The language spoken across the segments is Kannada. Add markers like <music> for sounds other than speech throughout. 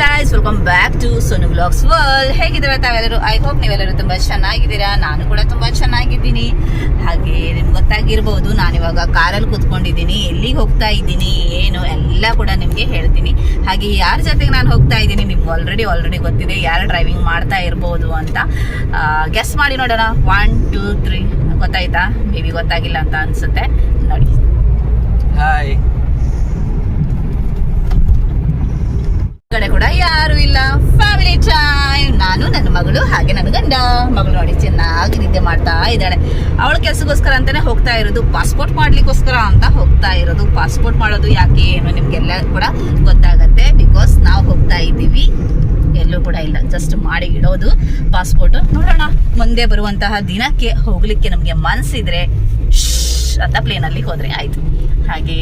Guys welcome back to Sonu blogs world ಹೇಗಿದ್ದೀರಾ ತಾವೆಲ್ಲರೂ? ಐ ಹೋಪ್ ನೀವೆಲ್ಲರೂ ತುಂಬ ಚೆನ್ನಾಗಿದ್ದೀರಾ. ನಾನು ಕೂಡ ತುಂಬ ಚೆನ್ನಾಗಿದ್ದೀನಿ. ಹಾಗೆ ನಿಮ್ಗೆ ಗೊತ್ತಾಗಿರ್ಬೋದು, ನಾನಿವಾಗ ಕಾರಲ್ಲಿ ಕೂತ್ಕೊಂಡಿದ್ದೀನಿ, ಎಲ್ಲಿಗೆ ಹೋಗ್ತಾ ಇದ್ದೀನಿ, ಏನು ಎಲ್ಲ ಕೂಡ ನಿಮಗೆ ಹೇಳ್ತೀನಿ. ಹಾಗೆ ಯಾರ ಜೊತೆಗೆ ನಾನು ಹೋಗ್ತಾ ಇದ್ದೀನಿ, ನಿಮ್ಗೆ ಆಲ್ರೆಡಿ ಆಲ್ರೆಡಿ ಗೊತ್ತಿದೆ, ಯಾರು ಡ್ರೈವಿಂಗ್ ಮಾಡ್ತಾ ಇರ್ಬೋದು ಅಂತ. ಗೆಸ್ ಮಾಡಿ ನೋಡೋಣ. ಒನ್ ಟೂ ತ್ರೀ ಗೊತ್ತಾಯ್ತಾ? ಮೇಬಿ ಗೊತ್ತಾಗಿಲ್ಲ ಅಂತ ಅನಿಸುತ್ತೆ. ನೋಡಿ ಹಾಯ್ ಕಡೆ ಕೂಡ ಯಾರು ಇಲ್ಲ ಫ್ಯಾಮಿಲಿ ಟೈಮ್ ನಾನು ನನ್ನ ಮಗಳು, ಹಾಗೆ ನನ್ನ ಗಂಡ. ಮಗಳು ನೋಡಿ ಚೆನ್ನಾಗಿ ನಿದ್ದೆ ಮಾಡ್ತಾ ಇದ್ದಾಳೆ. ಅವಳ ಕೆಲಸಕ್ಕೋಸ್ಕರ ಅಂತಾನೆ ಹೋಗ್ತಾ ಇರೋದು. ಪಾಸ್ಪೋರ್ಟ್ ಮಾಡ್ಲಿಕ್ಕೋಸ್ಕರ ಅಂತ ಹೋಗ್ತಾ ಇರೋದು. ಪಾಸ್ಪೋರ್ಟ್ ಮಾಡೋದು ಯಾಕೆ ಏನು ನಿಮ್ಗೆಲ್ಲ ಕೂಡ ಗೊತ್ತಾಗತ್ತೆ. ಬಿಕಾಸ್ ನಾವು ಹೋಗ್ತಾ ಇದ್ದೀವಿ. ಎಲ್ಲೂ ಕೂಡ ಇಲ್ಲ. ಜಸ್ಟ್ ಮಾಡಿ ಇಡೋದು. ಪಾಸ್ಪೋರ್ಟ್ ನೋಡೋಣ. ಮುಂದೆ ಬರುವಂತಹ ದಿನಕ್ಕೆ ಹೋಗ್ಲಿಕ್ಕೆ ನಮಗೆ ಮನಸ್ಸಿದ್ರೆ ಅಂತ ಪ್ಲೇನಲ್ಲಿ ಹೋದ್ರೆ ಆಯ್ತು. ಹಾಗೆ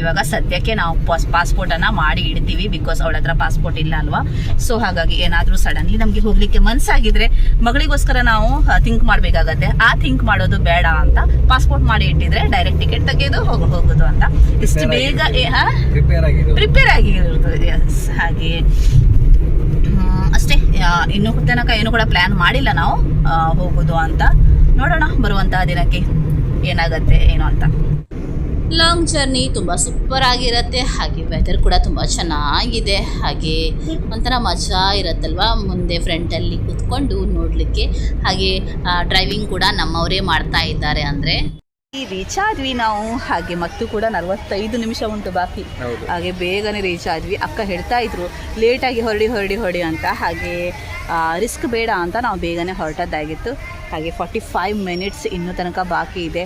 ಇವಾಗ ಸದ್ಯಕ್ಕೆ ನಾವು ಪಾಸ್ ಪಾಸ್ಪೋರ್ಟನ್ನು ಮಾಡಿ ಇಡ್ತೀವಿ ಬಿಕಾಸ್ ಅವಳ ಹತ್ರ ಪಾಸ್ಪೋರ್ಟ್ ಇಲ್ಲ ಅಲ್ವಾ? ಸೊ ಹಾಗಾಗಿ ಏನಾದರೂ ಸಡನ್ಲಿ ನಮಗೆ ಹೋಗ್ಲಿಕ್ಕೆ ಮನಸ್ಸಾಗಿದ್ರೆ ಮಗಳಿಗೋಸ್ಕರ ನಾವು ಥಿಂಕ್ ಮಾಡಬೇಕಾಗತ್ತೆ. ಆ ಥಿಂಕ್ ಮಾಡೋದು ಬೇಡ ಅಂತ ಪಾಸ್ಪೋರ್ಟ್ ಮಾಡಿ ಇಟ್ಟಿದ್ರೆ ಡೈರೆಕ್ಟ್ ಟಿಕೆಟ್ ತೆಗೆದು ಹೋಗಿ ಹೋಗೋದು ಅಂತ. ಇಷ್ಟು ಬೇಗ ಪ್ರಿಪೇರ್ ಆಗಿರುತ್ತದೆ ಹಾಗೆ ಅಷ್ಟೇ. ಇನ್ನೂ ತನಕ ಏನು ಕೂಡ ಪ್ಲ್ಯಾನ್ ಮಾಡಿಲ್ಲ ನಾವು ಹೋಗೋದು ಅಂತ. ನೋಡೋಣ ಬರುವಂತಹ ದಿನಕ್ಕೆ. ಏನಾಗತ್ತೆ ಏನು ಅಂತ. ಲಾಂಗ್ ಜರ್ನಿ ತುಂಬ ಸೂಪರ್ ಆಗಿರುತ್ತೆ ಹಾಗೆ ವೆದರ್ ಕೂಡ ತುಂಬ ಚೆನ್ನಾಗಿದೆ ಹಾಗೆ ಒಂಥರ ಮಜಾ ಇರುತ್ತಲ್ವಾ? ಮುಂದೆ ಫ್ರಂಟಲ್ಲಿ ಕೂತ್ಕೊಂಡು ನೋಡಲಿಕ್ಕೆ ಹಾಗೆ ಡ್ರೈವಿಂಗ್ ಕೂಡ ನಮ್ಮವರೇ ಮಾಡ್ತಾ ಇದ್ದಾರೆ ಅಂದರೆ. ರೀಚ್ ಆದ್ವಿ ನಾವು ಹಾಗೆ ಮತ್ತು ಕೂಡ ನಲವತ್ತೈದು ನಿಮಿಷ ಉಂಟು ಬಾಕಿ. ಹೌದು. ಹಾಗೆ ಬೇಗನೆ ರೀಚ್ ಆದ್ವಿ ಅಕ್ಕ ಹೇಳ್ತಾ ಇದ್ರು ಲೇಟಾಗಿ ಹೊರಡಿ ಹೊರಡಿ ಹೊರಡಿ ಅಂತ. ಹಾಗೆ ರಿಸ್ಕ್ ಬೇಡ ಅಂತ ನಾವು ಬೇಗನೆ ಹೊರಟದ್ದಾಗಿತ್ತು. ಹಾಗೆ ಫಾರ್ಟಿ ಫೈವ್ ಮಿನಿಟ್ಸ್ ಇನ್ನೂ ತನಕ ಬಾಕಿ ಇದೆ.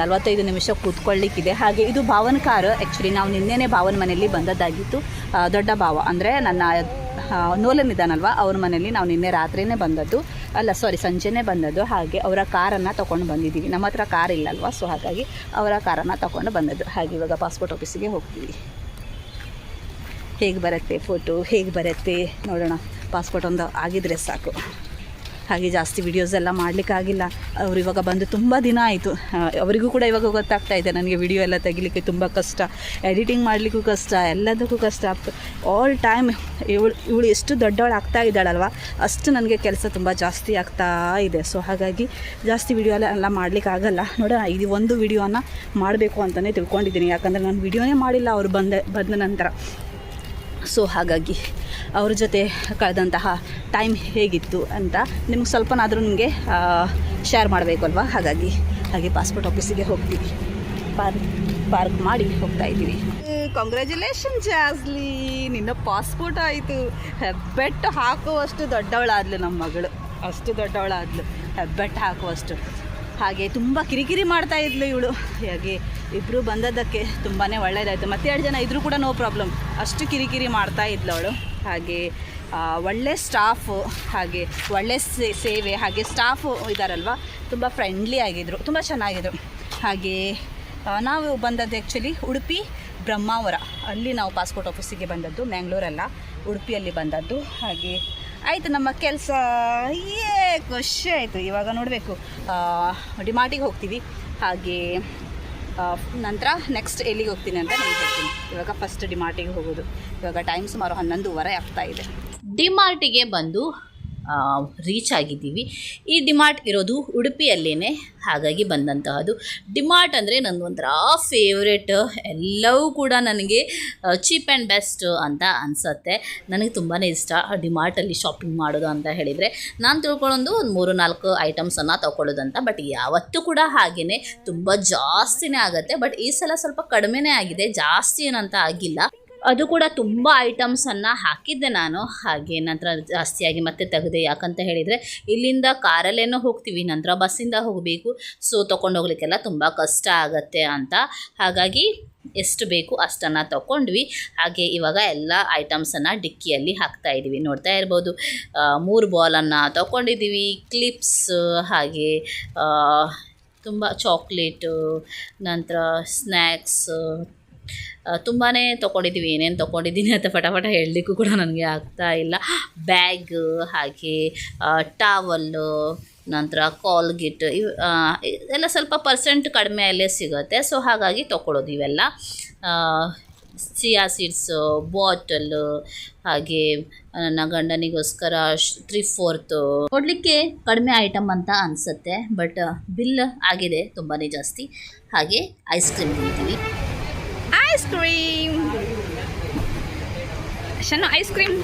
ನಲವತ್ತೈದು ನಿಮಿಷ ಕೂತ್ಕೊಳ್ಳಿಕ್ಕಿದೆ. ಹಾಗೆ ಇದು ಭಾವನ ಕಾರ್. ಆ್ಯಕ್ಚುಲಿ ನಾವು ನಿನ್ನೆನೇ ಭಾವನ ಮನೆಯಲ್ಲಿ ಬಂದದ್ದಾಗಿತ್ತು. ದೊಡ್ಡ ಭಾವ. ಅಂದರೆ ನನ್ನ ನೋಲನ್ ಇದ್ದಾನಲ್ವ ಅವ್ರ ಮನೆಯಲ್ಲಿ ನಾವು ನಿನ್ನೆ ರಾತ್ರಿನೇ ಬಂದದ್ದು. ಅಲ್ಲ ಸಾರಿ ಸಂಜೆನೇ ಬಂದದ್ದು. ಹಾಗೆ ಅವರ ಕಾರನ್ನು ತೊಗೊಂಡು ಬಂದಿದ್ದೀವಿ. ನಮ್ಮ ಹತ್ರ ಕಾರ್ ಇಲ್ಲಲ್ವ? ಸೊ ಹಾಗಾಗಿ ಅವರ ಕಾರನ್ನು ತೊಗೊಂಡು ಬಂದದ್ದು. ಹಾಗೆ ಇವಾಗ ಪಾಸ್ಪೋರ್ಟ್ ಆಫೀಸಿಗೆ ಹೋಗ್ತೀವಿ. ಹೇಗೆ ಬರುತ್ತೆ ಫೋಟೋ ಹೇಗೆ ಬರುತ್ತೆ? ನೋಡೋಣ. ಪಾಸ್ಪೋರ್ಟ್ ಒಂದು ಆಗಿದ್ರೆ ಸಾಕು. ಹಾಗೆ ಜಾಸ್ತಿ ವಿಡಿಯೋಸ್ ಎಲ್ಲ ಮಾಡಲಿಕ್ಕಾಗಿಲ್ಲ ಅವ್ರು ಇವಾಗ ಬಂದು ತುಂಬ ದಿನ ಆಯಿತು. ಅವರಿಗೂ ಕೂಡ ಇವಾಗ ಗೊತ್ತಾಗ್ತಾ ಇದೆ ನನಗೆ ವಿಡಿಯೋ ಎಲ್ಲ ತೆಗಿಲಿಕ್ಕೆ ತುಂಬ ಕಷ್ಟ. ಎಡಿಟಿಂಗ್ ಮಾಡಲಿಕ್ಕೂ ಕಷ್ಟ, ಎಲ್ಲದಕ್ಕೂ ಕಷ್ಟ. ಆಲ್ ಟೈಮ್ ಇವಳು ಇವಳು ಎಷ್ಟು ದೊಡ್ಡವಳು ಆಗ್ತಾ ಇದ್ದಾಳಲ್ವ? ಅಷ್ಟು ನನಗೆ ಕೆಲಸ ತುಂಬ ಜಾಸ್ತಿ ಆಗ್ತಾ ಇದೆ. ಸೊ ಹಾಗಾಗಿ ಜಾಸ್ತಿ ವಿಡಿಯೋ ಎಲ್ಲ ಎಲ್ಲ ಮಾಡಲಿಕ್ಕಾಗಲ್ಲ ನೋಡೋಣ, ಇದು ಒಂದು ವಿಡಿಯೋನ ಮಾಡಬೇಕು ಅಂತಲೇ ತಿಳ್ಕೊಂಡಿದ್ದೀನಿ. ಯಾಕಂದರೆ ನಾನು ವಿಡಿಯೋನೇ ಮಾಡಿಲ್ಲ. ಅವರು ಬಂದ ಬಂದ ನಂತರ. ಸೊ ಹಾಗಾಗಿ ಅವ್ರ ಜೊತೆ ಕಳೆದಂತಹ ಟೈಮ್ ಹೇಗಿತ್ತು ಅಂತ ನಿಮ್ಗೆ ಸ್ವಲ್ಪನಾದರೂ ನಿಮಗೆ ಶೇರ್ ಅಲ್ವಾ? ಹಾಗಾಗಿ ಹಾಗೆ ಪಾಸ್ಪೋರ್ಟ್ ಆಫೀಸಿಗೆ ಹೋಗ್ತೀವಿ. ಪಾರ್ಕ್ ಪಾರ್ಕ್ ಮಾಡಿ ಹೋಗ್ತಾ ಇದ್ದೀವಿ. ಕಂಗ್ರ್ಯಾಚುಲೇಷನ್ ಜಾಸ್ಲಿ. ನಿನ್ನ ಪಾಸ್ಪೋರ್ಟ್ ಆಯಿತು. ಹೆಬ್ಬೆಟ್ಟು ಹಾಕುವಷ್ಟು ದೊಡ್ಡವಳಾದ್ಲು ನಮ್ಮ ಮಗಳು. ಅಷ್ಟು ದೊಡ್ಡವಳಾದ್ಲು. ಹೆಬ್ಬೆಟ್ಟು ಹಾಕುವಷ್ಟು. ಹಾಗೆ ತುಂಬ ಕಿರಿಕಿರಿ ಮಾಡ್ತಾ ಇದ್ಲು ಇವಳು. ಹಾಗೆ ಇಬ್ಬರು ಬಂದದ್ದಕ್ಕೆ ತುಂಬಾ ಒಳ್ಳೆಯದಾಯಿತು ಮತ್ತೆ ಎರಡು ಜನ ಇದ್ರೂ ಕೂಡ ನೋ ಪ್ರಾಬ್ಲಮ್ ಅಷ್ಟು ಕಿರಿಕಿರಿ ಮಾಡ್ತಾ ಇದ್ಲು ಅವಳು. ಹಾಗೆ ಒಳ್ಳೆ ಸ್ಟಾಫು ಹಾಗೆ ಒಳ್ಳೆ ಸೇವೆ, ಹಾಗೆ ಸ್ಟಾಫು ಇದ್ದಾರಲ್ವ ತುಂಬ ಫ್ರೆಂಡ್ಲಿ ಆಗಿದ್ರು. ತುಂಬ ಚೆನ್ನಾಗಿದ್ರು. ಹಾಗೆ ನಾವು ಬಂದದ್ದು ಆ್ಯಕ್ಚುಲಿ ಉಡುಪಿ ಬ್ರಹ್ಮಾವರ. ಅಲ್ಲಿ ನಾವು ಪಾಸ್ಪೋರ್ಟ್ ಆಫೀಸಿಗೆ ಬಂದದ್ದು. ಮ್ಯಾಂಗ್ಳೂರಲ್ಲ ಉಡುಪಿಯಲ್ಲಿ ಬಂದದ್ದು. ಹಾಗೆ ಆಯಿತು, ನಮ್ಮ ಕೆಲಸ. ಏ, ಖುಷಿ ಆಯಿತು. ಇವಾಗ ನೋಡಬೇಕು. ಡಿಮಾರ್ಟಿಗೆ ಹೋಗ್ತೀವಿ. ಹಾಗೆ ನಂತರ ನೆಕ್ಸ್ಟ್ ಎಲ್ಲಿಗೆ ಹೋಗ್ತೀನಿ ಅಂತ ನಾನು ಹೇಳ್ತೀನಿ. ಇವಾಗ ಫಸ್ಟ್ ಡಿಮಾರ್ಟಿಗೆ ಹೋಗೋದು. ಇವಾಗ ಟೈಮ್ ಸುಮಾರು ಹನ್ನೊಂದುವರೆ ಆಗ್ತಾ ಇದೆ. ಡಿಮಾರ್ಟಿಗೆ ಬಂದು ರೀಚ್ ಆಗಿದ್ದೀವಿ. ಈ ಡಿಮಾರ್ಟ್ ಇರೋದು ಉಡುಪಿಯಲ್ಲೇ ಹಾಗಾಗಿ ಬಂದಂತಹದ್ದು. ಡಿಮಾರ್ಟ್ ಅಂದರೆ ನನ್ನೊಂಥರ ಫೇವ್ರೆಟ್ ಎಲ್ಲವೂ ಕೂಡ ನನಗೆ ಚೀಪ್ ಆ್ಯಂಡ್ ಬೆಸ್ಟ್ ಅಂತ ಅನಿಸುತ್ತೆ. ನನಗೆ ತುಂಬಾ ಇಷ್ಟ ಡಿಮಾರ್ಟಲ್ಲಿ ಶಾಪಿಂಗ್ ಮಾಡೋದು ಅಂತ ಹೇಳಿದರೆ. ನಾನು ತಿಳ್ಕೊಳ್ಳೋದು ಒಂದು ಮೂರು ನಾಲ್ಕು ಐಟಮ್ಸನ್ನು ತೊಗೊಳ್ಳೋದಂತ ಬಟ್ ಯಾವತ್ತೂ ಕೂಡ ಹಾಗೆಯೇ ತುಂಬ ಜಾಸ್ತಿನೇ ಆಗುತ್ತೆ. ಬಟ್ ಈ ಸಲ ಸ್ವಲ್ಪ ಕಡಿಮೆನೇ ಆಗಿದೆ. ಜಾಸ್ತಿ ಏನಂತ ಆಗಿಲ್ಲ. ಅದು ಕೂಡ ತುಂಬ ಐಟಮ್ಸನ್ನು ಹಾಕಿದ್ದೆ ನಾನು. ಹಾಗೆ ನಂತರ ಜಾಸ್ತಿಯಾಗಿ ಮತ್ತೆ ತೆಗೆದೆ. ಯಾಕಂತ ಹೇಳಿದರೆ, ಇಲ್ಲಿಂದ ಕಾರಲ್ಲೇನೋ ಹೋಗ್ತೀವಿ, ನಂತರ ಬಸ್ಸಿಂದ ಹೋಗಬೇಕು. ಸೊ ತೊಗೊಂಡೋಗ್ಲಿಕ್ಕೆಲ್ಲ ತುಂಬ ಕಷ್ಟ ಆಗತ್ತೆ ಅಂತ. ಹಾಗಾಗಿ, ಎಷ್ಟು ಬೇಕು ಅಷ್ಟನ್ನು ತೊಗೊಂಡ್ವಿ ಹಾಗೆ ಇವಾಗ ಎಲ್ಲ ಐಟಮ್ಸನ್ನು ಡಿಕ್ಕಿಯಲ್ಲಿ ಹಾಕ್ತಾ ಇದ್ದೀವಿ ನೋಡ್ತಾ ಇರ್ಬೋದು. ಮೂರು ಬಾಲನ್ನು ತೊಗೊಂಡಿದ್ದೀವಿ ಕ್ಲಿಪ್ಸ್ ಹಾಗೆ ತುಂಬ ಚಾಕ್ಲೇಟು ನಂತರ ಸ್ನ್ಯಾಕ್ಸ್ ತುಂಬಾ ತೊಗೊಂಡಿದ್ದೀವಿ ಏನೇನು ತೊಗೊಂಡಿದ್ದೀನಿ ಅಂತ ಫಟಾಫಟ ಹೇಳಲಿಕ್ಕೂ ಕೂಡ ನನಗೆ ಆಗ್ತಾ ಇಲ್ಲ. ಬ್ಯಾಗ್, ಹಾಗೆ ಟಾವಲ್ಲು ನಂತರ ಕಾಲ್ಗಿಟ್ ಇವ್ ಎಲ್ಲ ಸ್ವಲ್ಪ ಪರ್ಸೆಂಟ್ ಕಡಿಮೆಯಲ್ಲೇ ಸಿಗುತ್ತೆ. ಸೊ ಹಾಗಾಗಿ ತೊಗೊಳೋದು ಇವೆಲ್ಲ. ಸಿಯಾ ಸೀಡ್ಸು, ಬಾಟಲು, ಹಾಗೆ ನನ್ನ ಗಂಡನಿಗೋಸ್ಕರ ತ್ರೀ ಫೋರ್ತು ಕೊಡಲಿಕ್ಕೆ ಕಡಿಮೆ ಐಟಮ್ ಅಂತ ಅನಿಸುತ್ತೆ. ಬಟ್ ಬಿಲ್ ಆಗಿದೆ ತುಂಬಾ ಜಾಸ್ತಿ. ಹಾಗೆ ಐಸ್ ಕ್ರೀಮ್ ತಿಂತೀವಿ. ಐಸ್ ಕ್ರೀಮ್ ಶನು ಐಸ್ ಕ್ರೀಮ್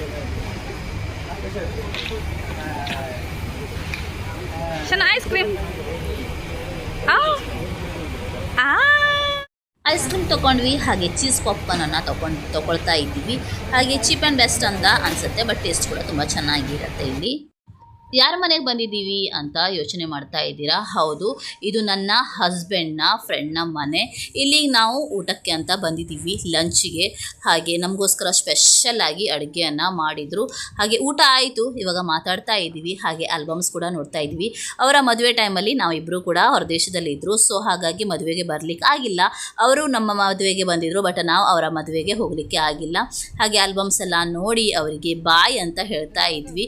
ಆ ಐಸ್ ಕ್ರೀಮ್ ಐಸ್ ಕ್ರೀಮ್ ತೊಗೊಂಡ್ವಿ, ಹಾಗೆ ಚೀಸ್ ಪಾಪ್ಕಾರ್ನನ್ನು ತೊಗೊಂಡು, ತೊಗೊಳ್ತಾ ಇದ್ದೀವಿ. ಹಾಗೆ ಚೀಪ್ ಆ್ಯಂಡ್ ಬೆಸ್ಟ್ ಅಂತ ಅನ್ಸುತ್ತೆ ಬಟ್ ಟೇಸ್ಟ್ ಕೂಡ ತುಂಬ ಚೆನ್ನಾಗಿರುತ್ತೆ ಇಲ್ಲಿ. ಯಾರ ಮನೆಗೆ ಬಂದಿದ್ದೀವಿ ಅಂತ ಯೋಚನೆ ಮಾಡ್ತಾ ಇದ್ದೀರಾ? ಹೌದು, ಇದು ನನ್ನ ಹಸ್ಬೆಂಡ್ನ ಫ್ರೆಂಡ್ನ ಮನೆ. ಇಲ್ಲಿ ನಾವು ಊಟಕ್ಕೆ ಅಂತ ಬಂದಿದ್ದೀವಿ, ಲಂಚಿಗೆ. ಹಾಗೆ ನಮಗೋಸ್ಕರ ಸ್ಪೆಷಲ್ ಆಗಿ ಅಡುಗೆಯನ್ನು ಮಾಡಿದರು. ಹಾಗೆ ಊಟ ಆಯಿತು, ಇವಾಗ ಮಾತಾಡ್ತಾ ಇದ್ದೀವಿ. ಹಾಗೆ ಆಲ್ಬಮ್ಸ್ ಕೂಡ ನೋಡ್ತಾ ಇದ್ದೀವಿ. ಅವರ ಮದುವೆ ಟೈಮಲ್ಲಿ ನಾವಿಬ್ಬರು ಕೂಡ ಹೊರದೇಶದಲ್ಲಿ ಇದ್ದರು ಸೊ ಹಾಗಾಗಿ ಮದುವೆಗೆ ಬರಲಿಕ್ಕೆ ಆಗಿಲ್ಲ. ಅವರು ನಮ್ಮ ಮದುವೆಗೆ ಬಂದಿದ್ದರು ಬಟ್ ನಾವು ಅವರ ಮದುವೆಗೆ ಹೋಗಲಿಕ್ಕೆ ಆಗಿಲ್ಲ. ಹಾಗೆ ಆಲ್ಬಮ್ಸ್ ಎಲ್ಲ ನೋಡಿ ಅವರಿಗೆ ಬಾಯ್ ಅಂತ ಹೇಳ್ತಾ ಇದ್ವಿ.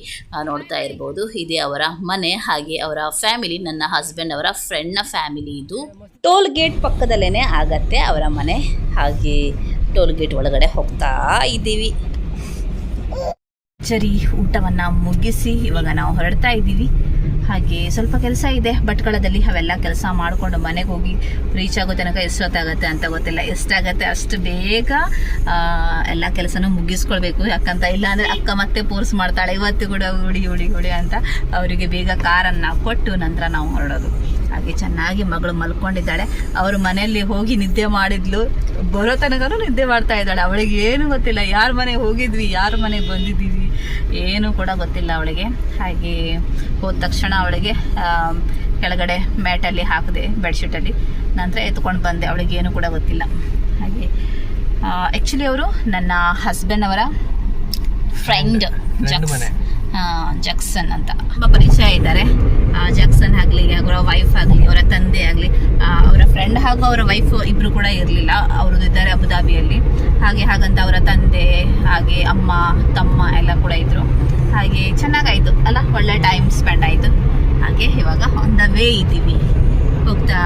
ನೋಡ್ತಾ ಇರ್ಬೋದು. ಇದೇ ಅವರ ಮನೆ ಹಾಗೆ ಅವರ ಫ್ಯಾಮಿಲಿ ನನ್ನ ಹಸ್ಬೆಂಡ್ ಅವರ ಫ್ರೆಂಡ್ನ ಫ್ಯಾಮಿಲಿ ಇದು. ಟೋಲ್ ಗೇಟ್ ಪಕ್ಕದಲ್ಲೇನೆ ಆಗತ್ತೆ ಅವರ ಮನೆ. ಹಾಗೆ ಟೋಲ್ ಗೇಟ್ ಒಳಗಡೆ ಹೋಗ್ತಾ ಇದ್ದೀವಿ. ಸರಿ ಊಟವನ್ನ ಮುಗಿಸಿ ಇವಾಗ ನಾವು ಹೊರಡ್ತಾ ಇದ್ದೀವಿ. ಹಾಗೆ ಸ್ವಲ್ಪ ಕೆಲಸ ಇದೆ ಭಟ್ಕಳದಲ್ಲಿ ಅವೆಲ್ಲ ಕೆಲಸ ಮಾಡಿಕೊಂಡು ಮನೆಗೆ ಹೋಗಿ ರೀಚ್ ಆಗೋ ತನಕ ಎಷ್ಟೊತ್ತಾಗತ್ತೆ ಅಂತ ಗೊತ್ತಿಲ್ಲ. ಎಷ್ಟಾಗತ್ತೆ ಅಷ್ಟು ಬೇಗ ಎಲ್ಲ ಕೆಲಸನೂ ಮುಗಿಸ್ಕೊಳ್ಬೇಕು. ಯಾಕಂತ ಇಲ್ಲಾಂದರೆ ಅಕ್ಕ ಮತ್ತೆ ಪೋರ್ಸ್ ಮಾಡ್ತಾಳೆ, ಇವತ್ತು ಕೂಡ ಉಡಿ ಉಡಿ ಉಡಿ ಅಂತ ಅವರಿಗೆ ಬೇಗ ಕಾರನ್ನು ಕೊಟ್ಟು ನಂತರ ನಾವು ಹೊರಡೋದು. ಹಾಗೆ ಚೆನ್ನಾಗಿ ಮಗಳು ಮಲ್ಕೊಂಡಿದ್ದಾಳೆ. ಅವರು ಮನೆಯಲ್ಲಿ ಹೋಗಿ ನಿದ್ದೆ ಮಾಡಿದ್ಲು. ಬರೋ ತನಕನೂ ನಿದ್ದೆ ಮಾಡ್ತಾ ಇದ್ದಾಳೆ. ಅವಳಿಗೆ ಏನು ಗೊತ್ತಿಲ್ಲ. ಯಾರ ಮನೆಗೆ ಹೋಗಿದ್ವಿ, ಯಾರ ಮನೆಗೆ ಬಂದಿದ್ದೀವಿ? ಏನು ಕೂಡ ಗೊತ್ತಿಲ್ಲ ಅವಳಿಗೆ. ಹಾಗೆ ಹೋದ ತಕ್ಷಣ ಅವಳಿಗೆ ಕೆಳಗಡೆ ಮ್ಯಾಟಲ್ಲಿ ಹಾಕಿದೆ ಬೆಡ್ಶೀಟಲ್ಲಿ ನಂತರ ಎತ್ಕೊಂಡು ಬಂದೆ. ಅವಳಿಗೆ ಏನೂ ಕೂಡ ಗೊತ್ತಿಲ್ಲ. ಹಾಗೆ ಆ್ಯಕ್ಚುಲಿ ಅವರು ನನ್ನ ಹಸ್ಬೆಂಡ್ ಅವರ ಫ್ರೆಂಡ್. ಜಕ್ಸನ್ ಅಂತ. ತುಂಬ ಪರಿಚಯ ಇದ್ದಾರೆ. ಜಕ್ಸನ್ ಆಗಲಿ ಅವರ ವೈಫ್ ಆಗಲಿ ಅವರ ತಂದೆ ಆಗಲಿ ಅವರ ಫ್ರೆಂಡ್ ಹಾಗೂ ಅವರ ವೈಫ್ ಇಬ್ಬರು ಕೂಡ ಇರಲಿಲ್ಲ. ಅವ್ರದ್ದು ಇದ್ದಾರೆ ಅಬುದಾಬಿಯಲ್ಲಿ. ಹಾಗೆ ಹಾಗಂತ ಅವರ ತಂದೆ ಹಾಗೆ ಅಮ್ಮ ತಮ್ಮ ಎಲ್ಲ ಕೂಡ ಇದ್ದರು ಹಾಗೆ ಚೆನ್ನಾಗಾಯಿತು ಅಲ್ಲ? ಒಳ್ಳೆ ಟೈಮ್ ಸ್ಪೆಂಡ್ ಆಯಿತು. ಹಾಗೆ ಇವಾಗ ಆನ್ ದ ವೇ ಇದ್ದೀವಿ. ಹೋಗ್ತಾ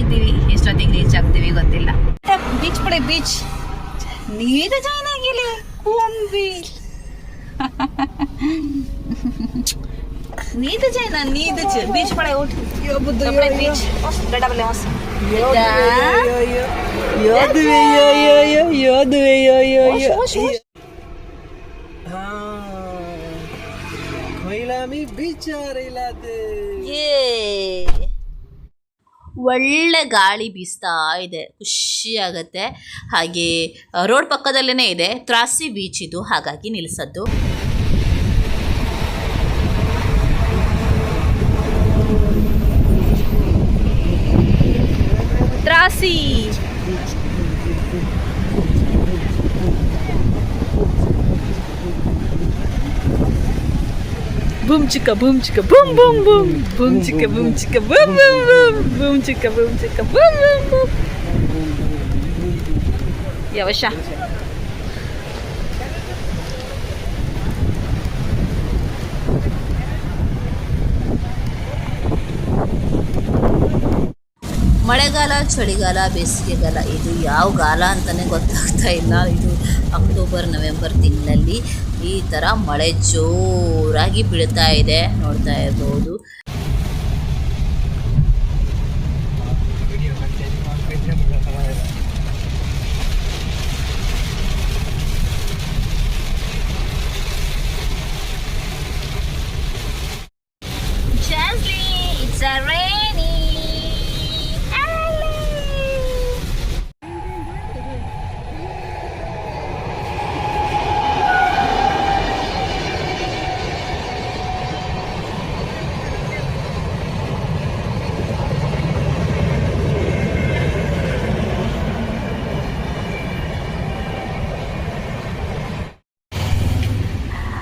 ಇದ್ದೀವಿ. ಎಷ್ಟೊತ್ತಿಗೆ ರೀಚ್ ಆಗ್ತೀವಿ ಗೊತ್ತಿಲ್ಲ. ಬೀಚ್ ಪಡೆ ಬೀಚ್ ನೀರು ಚೆನ್ನಾಗಿಲ್ಲ ಕುಂಬಿ <laughs> नींद जाए ना नींद च बीच पड़े उठ कपड़े बीच डडा बले मस ಕೊಯ್ಲಾಮಿ ಬಿಚಾರಿಲಾದೆ ಒಳ್ಳೆ ಗಾಳಿ ಬೀಸ್ತಾ ಇದೆ ಖುಷಿ ಆಗುತ್ತೆ ಹಾಗೆ ರೋಡ್ ಪಕ್ಕದಲ್ಲೇ ಇದೆ ತ್ರಾಸಿ ಬೀಚ್ ಇದು ಹಾಗಾಗಿ ನಿಲ್ಲಿಸದ್ದು Boom chica boom chica boom boom boom boom chica boom chica boom boom boom boom chica boom chica boom boom boom. E yeah, a ಮಳೆಗಾಲ, ಚಳಿಗಾಲ, ಬೇಸಿಗೆಗಾಲ, ಇದು ಯಾವ ಗಾಲ ಅಂತಲೇ ಗೊತ್ತಾಗ್ತಾ ಇಲ್ಲ. ಇದು ಅಕ್ಟೋಬರ್, ನವೆಂಬರ್ ತಿಂಗಳಲ್ಲಿ ಈ ಥರ ಮಳೆ ಜೋರಾಗಿ ಬೀಳ್ತಾ ಇದೆ ನೋಡ್ತಾ ಇರ್ಬೋದು.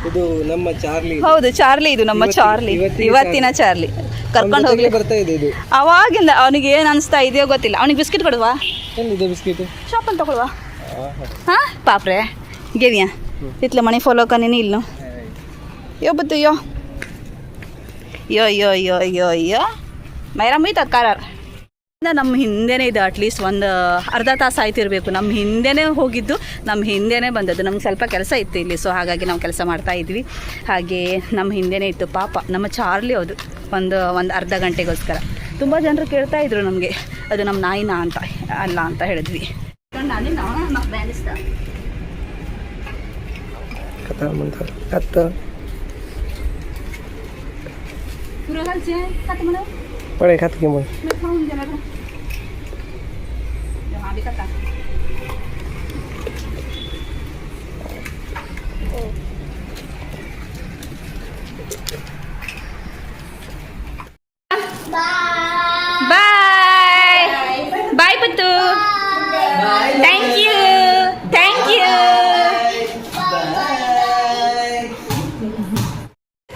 ಇದು ನಮ್ಮ ಚಾರ್ಲಿ ಹೌದು ಚಾರ್ಲಿ ಇದು ನಮ್ಮ ಚಾರ್ಲಿ. ಇವತ್ತಿನ ಚಾರ್ಲಿ. ಕರ್ಕೊಂಡು ಹೋಗ್ಲಿ. ಬರ್ತಾ ಇದೆ ಇದು. ಅವಾಗಿಂದ ಅವನಿಗೆ ಏನ್ ಅನಿಸ್ತಾ ಇದೆಯೋ ಗೊತ್ತಿಲ್ಲ. ಅವನಿಗೆ ಬಿಸ್ಕಿಟ್ ಕೊಡುವಾ? ಎಲ್ಲಿದೆ ಬಿಸ್ಕಿಟ್? ಶಾಪಲ್ಲಿ ತಗೊಳ್ವಾ ಹಾಂ? ಪಾಪ್ರೆ ಗೆವಿಯಾ ಇತ್ಲ ಮನೆ ಫಾಲೋ ನೀನು ಇಲ್ಲ ಯೋ ಬತ್ತು ಯೋ. ಯೋ ಯೋ ಯೋ ಯೋ ಯೋ. ಮೈರಾಮ್ ಐತ ಕಾರಾರ್ ನಮ್ಮ ಹಿಂದೆನೇ ಇದೆ ಅಟ್ಲೀಸ್ಟ್ ಒಂದು ಅರ್ಧ ತಾಸು ಆಯ್ತಿರ್ಬೇಕು ನಮ್ಮ ಹಿಂದೆನೇ ಹೋಗಿದ್ದು ನಮ್ಮ ಹಿಂದೆನೆ ಬಂದದ್ದು. ನಮ್ಗೆ ಸ್ವಲ್ಪ ಕೆಲಸ ಇತ್ತು ಇಲ್ಲಿ ಸೊ ಹಾಗಾಗಿ ನಾವು ಕೆಲಸ ಮಾಡ್ತಾ ಇದ್ವಿ. ಹಾಗೆ ನಮ್ಮ ಹಿಂದೆನೆ ಇತ್ತು ಪಾಪ ನಮ್ಮ ಚಾರ್ಲಿ ಅದು ಒಂದು ಒಂದು ಅರ್ಧ ಗಂಟೆಗೋಸ್ಕರ. ತುಂಬ ಜನರು ಕೇಳ್ತಾ ಇದ್ರು ನಮಗೆ ಅದು ನಮ್ಮ ನಾಯಿನ ಅಂತ ಅಲ್ಲ ಅಂತ ಹೇಳಿದ್ವಿ. Por ahí, que voy.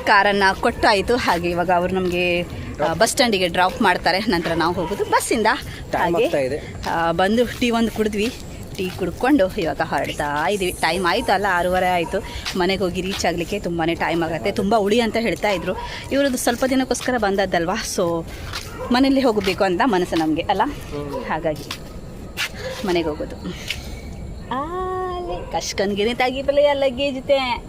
ಕಾರನ್ನು ಕೊಟ್ಟಾಯಿತು. ಹಾಗೆ ಇವಾಗ ಅವರು ನಮಗೆ ಬಸ್ ಸ್ಟ್ಯಾಂಡಿಗೆ ಡ್ರಾಪ್ ಮಾಡ್ತಾರೆ. ನಂತರ ನಾವು ಹೋಗೋದು ಬಸ್ಸಿಂದ ಹಾಗೆ ಆಗ್ತಾ ಇದೆ. ಬಂದು ಟೀ ಒಂದು ಕುಡಿದ್ವಿ. ಟೀ ಕುಡ್ಕೊಂಡು ಇವಾಗ ಹೊರಡ್ತಾ ಇದ್ದೀವಿ ಟೈಮ್ ಆಯಿತು ಅಲ್ಲ ಆರೂವರೆ ಆಯಿತು. ಮನೆಗೆ ಹೋಗಿ ರೀಚ್ ಆಗಲಿಕ್ಕೆ ತುಂಬಾ ಟೈಮ್ ಆಗುತ್ತೆ. ತುಂಬ ಉಳಿ ಅಂತ ಹೇಳ್ತಾ ಇದ್ರು. ಇವರದ್ದು ಸ್ವಲ್ಪ ದಿನಕ್ಕೋಸ್ಕರ ಬಂದದ್ದಲ್ವಾ? ಸೊ ಮನೇಲಿ ಹೋಗಬೇಕು ಅಂತ ಮನಸ್ಸು ನಮಗೆ ಅಲ್ಲ? ಹಾಗಾಗಿ ಮನೆಗೆ ಹೋಗೋದು. ಕಶ್ಕನ್ಗೆ ತಾಗಿ ಪಲ್ಲೆ ಲಗೇಜ್ ಹಾಂ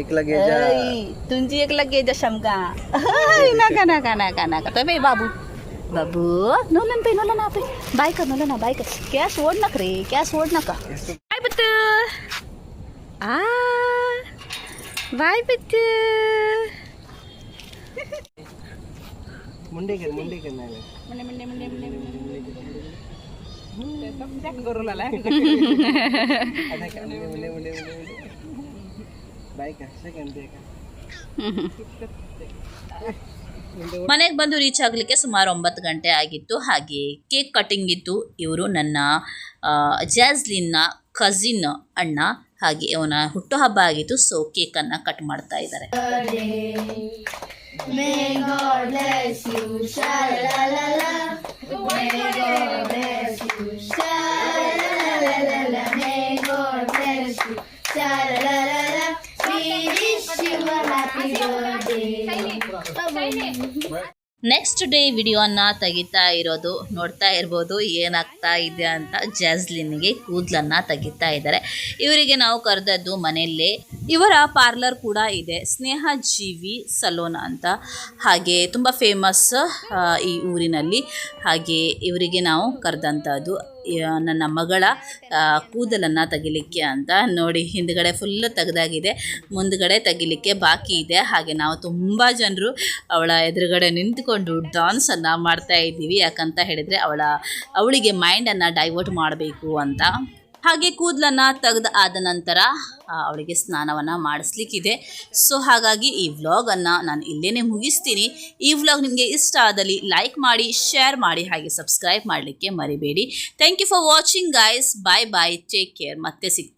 एक luggage Ay, tunji ek lagi aja syam ka. Ay, naka naka naka naka. Tapi babu. बाबू नोलन पे नोलन पे बाय का नोलन बाय का क्या सोड नक रे क्या सोड नका बाय बत्तू आ बाय बत्तू मुंडे कर मुंडे करना है मुंडे मुंडे मुंडे <laughs> मुंडे ಮನೆಗೆ ಬಂದು ರೀಚ್ ಆಗಲಿಕ್ಕೆ ಸುಮಾರು ಒಂಬತ್ತು ಗಂಟೆ ಆಗಿತ್ತು. ಹಾಗೆ ಕೇಕ್ ಕಟ್ಟಿಂಗ್ ಇತ್ತು. ಇವರು ನನ್ನ ಜಾಸ್ಲಿನ್ನ ಕಸಿನ್ ಅಣ್ಣ. ಹಾಗೆ ಅವನ ಹುಟ್ಟುಹಬ್ಬ ಆಗಿತ್ತು. ಸೊ ಕೇಕನ್ನು ಕಟ್ ಮಾಡ್ತಾ ಇದ್ದಾರೆ. May God bless you, sha-la-la-la, May next day ವಿಡಿಯೋನ ತೆಗಿತಾ ಇರೋದು, ನೋಡ್ತಾ ಇರ್ಬೋದು, ಏನಾಗ್ತಾ ಇದೆ ಅಂತ ಜಾಸ್ಲಿನ್ಗೆ ಕೂದಲನ್ನ ತೆಗಿತಾ ಇದ್ದಾರೆ. ಇವರಿಗೆ ನಾವು ಕರೆದದ್ದು ಮನೆಯಲ್ಲೇ. ಇವರ ಪಾರ್ಲರ್ ಕೂಡ ಇದೆ. ಸ್ನೇಹ ಜೀವಿ ಸಲೂನ್ ಅಂತ. ಹಾಗೆ ತುಂಬ ಫೇಮಸ್ ಈ ಊರಿನಲ್ಲಿ. ಹಾಗೆ ಇವರಿಗೆ ನಾವು ಕರೆದಂಥದ್ದು. ನನ್ನ ಮಗಳ ಕೂದಲನ್ನು ತೆಗಿಲಿಕ್ಕೆ ಅಂತ ನೋಡಿ, ಹಿಂದ್ಗಡೆ ಫುಲ್ ತೆಗೆದಾಗಿದೆ. ಮುಂದ್ಗಡೆ ತೆಗಿಲಿಕ್ಕೆ ಬಾಕಿ ಇದೆ. ಹಾಗೆ ನಾವು ತುಂಬ ಜನರು ಅವಳ ಎದುರುಗಡೆ ನಿಂತ್ಕೊಂಡು ಡಾನ್ಸನ್ನು ಮಾಡ್ತಾ ಇದ್ದೀವಿ. ಯಾಕಂತ ಹೇಳಿದರೆ ಅವಳ, ಅವಳಿಗೆ ಮೈಂಡನ್ನು ಡೈವರ್ಟ್ ಮಾಡಬೇಕು ಅಂತ. ಹಾಗೆ ಕೂದಲನ್ನು ತೆಗೆದು ಆದ ನಂತರ ಅವಳಿಗೆ ಸ್ನಾನವನ್ನು ಮಾಡಿಸ್ಲಿಕ್ಕಿದೆ. ಸೊ ಹಾಗಾಗಿ ಈ ವ್ಲಾಗನ್ನು ನಾನು ಇಲ್ಲೇ ಮುಗಿಸ್ತೀನಿ. ಈ ವ್ಲಾಗ್ ನಿಮಗೆ ಇಷ್ಟ ಆದಲ್ಲಿ ಲೈಕ್ ಮಾಡಿ ಶೇರ್ ಮಾಡಿ, ಹಾಗೆ ಸಬ್ಸ್ಕ್ರೈಬ್ ಮಾಡಲಿಕ್ಕೆ ಮರಿಬೇಡಿ. Thank you for watching guys bye bye take care ಮತ್ತೆ ಸಿಗ್ತೀನಿ.